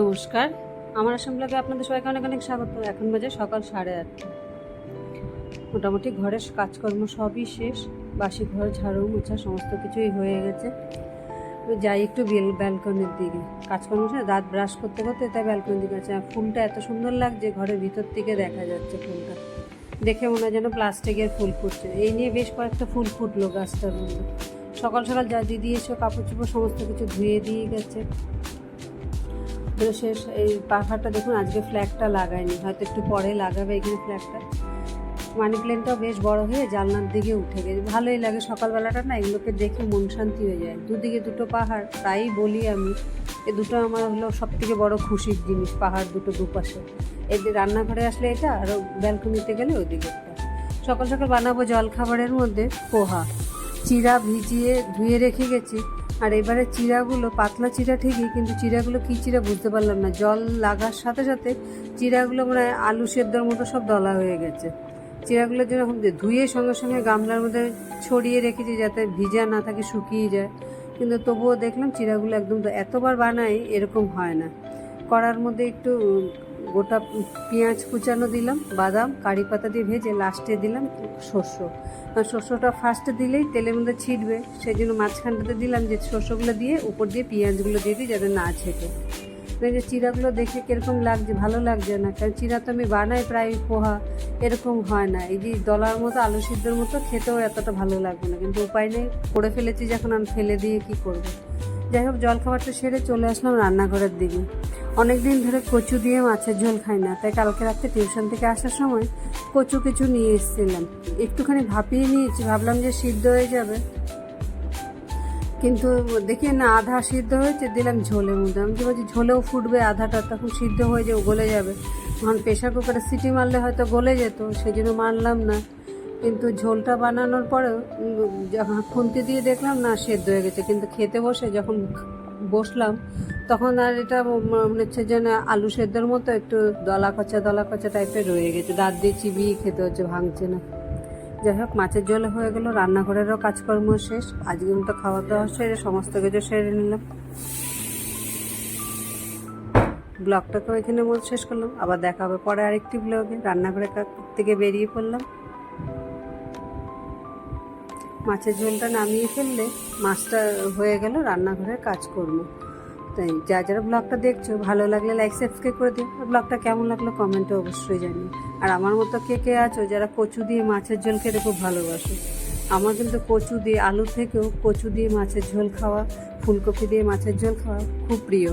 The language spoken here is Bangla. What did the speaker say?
নমস্কার। আমার আসাম ব্লগে আপনাদের সবাইকে অনেক অনেক স্বাগত। এখন বাজে সকাল সাড়ে আটটা। মোটামুটি ঘরের কাজকর্ম সবই শেষ। বাসি ঘর, ঝাড়ু, মোছা, সমস্ত কিছুই হয়ে গেছে। যাই একটু বেল ব্যালকনির দিকে। কাজকর্ম শেষ। দাঁত ব্রাশ করতে করতে তাই ব্যালকনির দিকে আছে ফুলটা এত সুন্দর লাগছে, ঘরের ভিতর থেকে দেখা যাচ্ছে ফুলটা দেখে মনে হয় যেন প্লাস্টিকের ফুল ফুটছে। এই নিয়ে বেশ কয়েকটা ফুল ফুটলো গাছটার মধ্যে। সকাল সকাল যা দিদি এসে কাপড় চোপড় সমস্ত কিছু ধুয়ে দিয়ে গেছে। তো শেষ এই পাখাটা দেখুন, আজকে ফ্ল্যাগটা লাগায়নি। হয়তো একটু পরে লাগাবে এখানে ফ্ল্যাগটা মানি প্ল্যান্টটাও বেশ বড় হয়ে জানলার দিকে উঠে গেছে। ভালোই লাগে সকালবেলাটা না, এগুলোকে দেখে মন শান্তি হয়ে যায়। দুদিকে দুটো পাহাড়, তাই বলি আমি, এ দুটো আমার হলো সব থেকে বড় খুশির জিনিস, পাহাড় দুটো দুপাশে। এই রান্নাঘরে আসলে এটা, আর ব্যালকনিতে গেলে ওদিকে সকাল সকাল বানাবো জল খাবারের মধ্যে পোহা। চিরা ভিজিয়ে ধুয়ে রেখে গেছি। আর এবারে চিরাগুলো পাতলা চিরা ঠিকই, কিন্তু চিরাগুলো কী চিরা বুঝতে পারলাম না। জল লাগার সাথে সাথে চিরাগুলো মানে আলু সেদ্ধর মতো সব দলা হয়ে গেছে। চিরাগুলো যেরকম ধুয়ে সঙ্গে সঙ্গে গামলার মধ্যে ছড়িয়ে রেখেছি যাতে ভিজা না থাকে, শুকিয়ে যায়। কিন্তু তবুও দেখলাম চিরাগুলো একদম তো এতবার বানাই এরকম হয় না। কড়ার মধ্যে একটু গোটা পেঁয়াজ কুচানো দিলাম, বাদাম, কারি পাতা দিয়ে ভেজে লাস্টে দিলাম শস্য। আর শস্যটা ফার্স্টে দিলেই তেলের মধ্যে ছিটবে সেই জন্য মাঝখানটাতে দিলাম যে শস্যগুলো দিয়ে উপর দিয়ে পেঁয়াজগুলো দিয়ে দিই যাতে না ছেটে যে চিরাগুলো দেখে কীরকম লাগছে, ভালো লাগছে না, কারণ চিরা তো আমি বানাই প্রায় পোহা, এরকম হয় না। এই যে দলার মতো, আলু সিদ্ধর মতো খেতেও এতটা ভালো লাগবে না। কিন্তু উপায় নেই, করে ফেলেছি যখন আমি ফেলে দিয়ে কি করব। যাই হোক, জলখাবারটা সেরে চলে আসলাম রান্নাঘরের দিকে। অনেক দিন ধরে কচু দিয়ে মাছের ঝোল খাই না, তাই কালকে রাত্রে টিউশন থেকে আসার সময় কচু কিছু নিয়ে এসেছিলাম। একটুখানি ভাপিয়ে নিয়েছি, ভাবলাম যে সিদ্ধ হয়ে যাবে। কিন্তু দেখি না, আধা সিদ্ধ হয়েছে, দিলাম ঝোলের মধ্যে। আমি যে বলছি, ঝোলেও ফুটবে আধাটা, তখন সিদ্ধ হয়ে যাবে, গলে যাবে। তখন প্রেশার কুকারে সিটি মারলে হয়তো গলে যেত সেই জন্য মারলাম না। কিন্তু ঝোলটা বানানোর পরেও যখন খুন্তি দিয়ে দেখলাম, না, সেদ্ধ হয়ে গেছে। কিন্তু খেতে বসে যখন বসলাম, তখন আর এটা মনে হচ্ছে যেন আলু সেদ্ধর মতো একটু দলা কচা দলা কচা টাইপের রয়ে গেছে। দাঁত দিয়ে চিবিয়ে খেতে হচ্ছে, ভাঙছে না। যাই হোক, মাছের ঝোল হয়ে গেল, রান্নাঘরেরও কাজকর্ম শেষ। আজকে মতো খাওয়া দাওয়া সেরে সমস্ত কিছু সেরে নিলাম। ব্লগটাকেও এখানে শেষ করলাম। আবার দেখা হবে পরে আরেকটি ব্লগে। রান্নাঘরে থেকে বেরিয়ে পড়লাম। মাছের ঝোলটা নামিয়ে ফেললে মাছটা হয়ে গেল রান্নাঘরের কাজকর্ম। তাই যা যারা ব্লগটা দেখছ, ভালো লাগলে লাইক সাবস্ক্রাইব করে দিও। আর ব্লগটা কেমন লাগল কমেন্টে অবশ্যই জানিও। আর আমার মতো কে কে আছো, যারা কচু দিয়ে মাছের ঝোল খেতে খুব ভালোবাসো, আমার কিন্তু কচু দিয়ে আলু থেকেও কচু দিয়ে মাছের ঝোল খাওয়া, ফুলকপি দিয়ে মাছের ঝোল খাওয়া খুব প্রিয়।